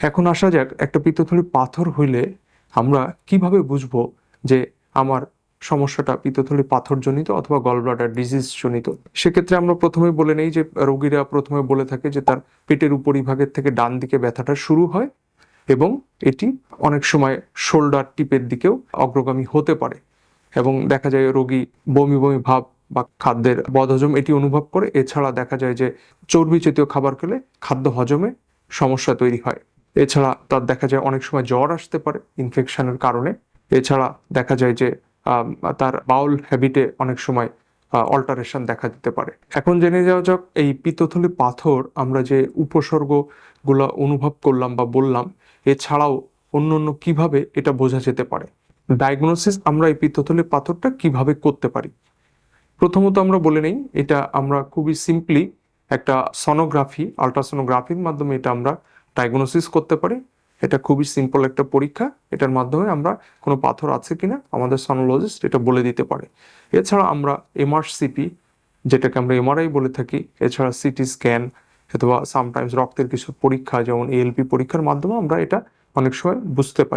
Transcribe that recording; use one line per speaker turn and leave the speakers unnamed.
এখন আসা যাক, একটা পিত্তথলি পাথর হইলে আমরা কীভাবে বুঝব যে আমার সমস্যাটা পিত্তথলি পাথরজনিত অথবা গলব্লাডার ডিজিজ জনিত সেক্ষেত্রে আমরা প্রথমে বলে নেই যে রোগীরা প্রথমে বলে থাকে যে তার পেটের উপরিভাগের থেকে ডান দিকে ব্যথাটা শুরু হয় এবং এটি অনেক সময় শোল্ডার টিপের দিকেও অগ্রগামী হতে পারে এবং দেখা যায় রোগী বমি বমি ভাব বা খাদ্যের বদহজম এটি অনুভব করে। এছাড়া দেখা যায় যে চর্বি জাতীয় খাবার খেলে খাদ্য হজমে সমস্যা তৈরি হয়। এছাড়া তার দেখা যায় অনেক সময় জ্বর আসতে পারে ইনফেকশনের কারণে। এছাড়া দেখা যায় যে তার বাউল হ্যাবিটে অনেক সময় অল্টারেশন দেখা দিতে পারে। এখন জেনে যাওয়া যাক, এই পিত্তথলি পাথর আমরা যে উপসর্গগুলো অনুভব করলাম বা বললাম, এছাড়াও অন্য অন্য কীভাবে এটা বোঝা যেতে পারে? ডায়াগনোসিস আমরা এই পিত্তথলি পাথরটা কীভাবে করতে পারি? প্রথমত আমরা বলে নেই, এটা আমরা খুবই সিম্পলি একটা সনোগ্রাফি আলট্রাসোনোগ্রাফির মাধ্যমে এটা আমরা ডায়াগনোসিস করতে পারি। এটা খুবই সিম্পল একটা পরীক্ষা। এটার মাধ্যমে আমরা কোনো পাথর আছে কিনা আমাদের সনোলজিস্ট এটা বলে দিতে পারে। এছাড়া আমরা এমআরসিপি যেটাকে আমরা এমআরআই বলে থাকি, এছাড়া সিটি স্ক্যান অথবা সামটাইমস রক্তের কিছু পরীক্ষা, যেমন এএলপি পরীক্ষার মাধ্যমে আমরা এটা অনেক সময় বুঝতে পারি।